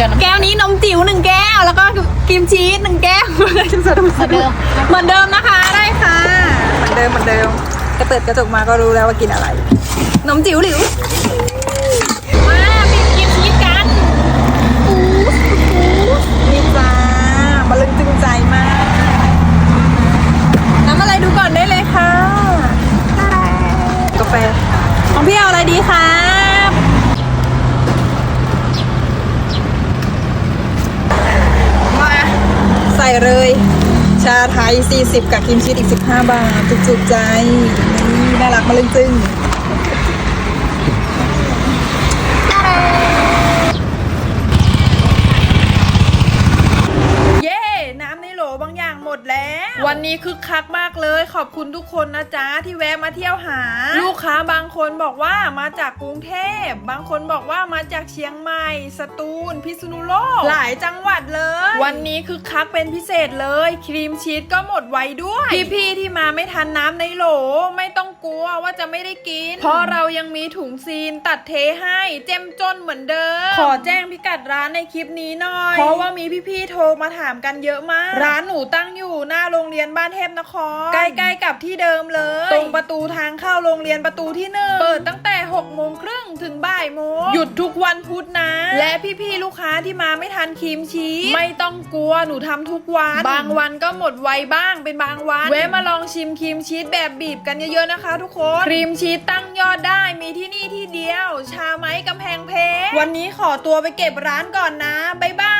ดี๋ยวนะแก้วนี้นมจิ๋วหนึ่งแก้ว แล้วก็ครีมชีสหนึ่งแก้วเหมือนเดิมเหมือนเดิมนะคะได้ค่ะ เหมือนเดิมเหมือนเดิมกระเปิดกระจกมาก็รู้แล้วว่ากินอะไร นมจิ๋วหลิวมาปิดครีมชีสกันปูสปูสนี่จ้ามาลึงจึงใจมากน้ำอะไรดูก่อนได้เลยค่ะกาแฟของพี่เอาอะไรดีครับ มาใส่ เลย ชาไทย 40 กับครีมชีสอีก 15 บาท จุกๆใจ นี่น่ารักมาลึงจึงเย้ น้ำในโหลบางอย่างหมดแล้ วันนี้คึกคักมากเลย ขอบคุณทุกคนนะจ๊ะที่แวะมาเที่ยวหา ลูกค้าบางคนบอกว่ามาจากกรุงเทพ บางคนบอกว่ามาจากเชียงใหม่ สตูล พิษณุโลก หลายจังหวัดเลย วันนี้คึกคักเป็นพิเศษเลย ครีมชีสก็หมดไวด้วย พี่ๆที่มาไม่ทันน้ำในโหลไม่ต้อง กลัวว่าจะไม่ได้กิน เพราะเรายังมีถุงซีนตัดเทให้เจ้มจนเหมือนเดิม ขอแจ้งพิกัดร้านในคลิปนี้หน่อย เพราะว่ามีพี่ๆโทรมาถามกันเยอะมาก ร้านหนูตั้งอยู่หน้าโรงเรียนบ้านเทพนคร ใกล้ๆกับที่เดิมเลย ตรงประตูทางเข้าโรงเรียนประตูที่หนึ่งเปิดตั้งแต่6โมงครึ่งถึงบ่ายโมงหยุดทุกวันพุธนะ และพี่ๆลูกค้าที่มาไม่ทันครีมชีสไม่ต้องกลัวหนูทำทุกวัน บางวันก็หมดไวบ้างเป็นบางวันแวะมาลองชิมครีมชีสแบบบีบกันเยอะๆนะคะทุกคน ครีมชีสตั้งยอดได้มีที่นี่ที่เดียว ชาไม้กำแพงเพชรวันนี้ขอตัวไปเก็บร้านก่อนนะ บ๊ายบาย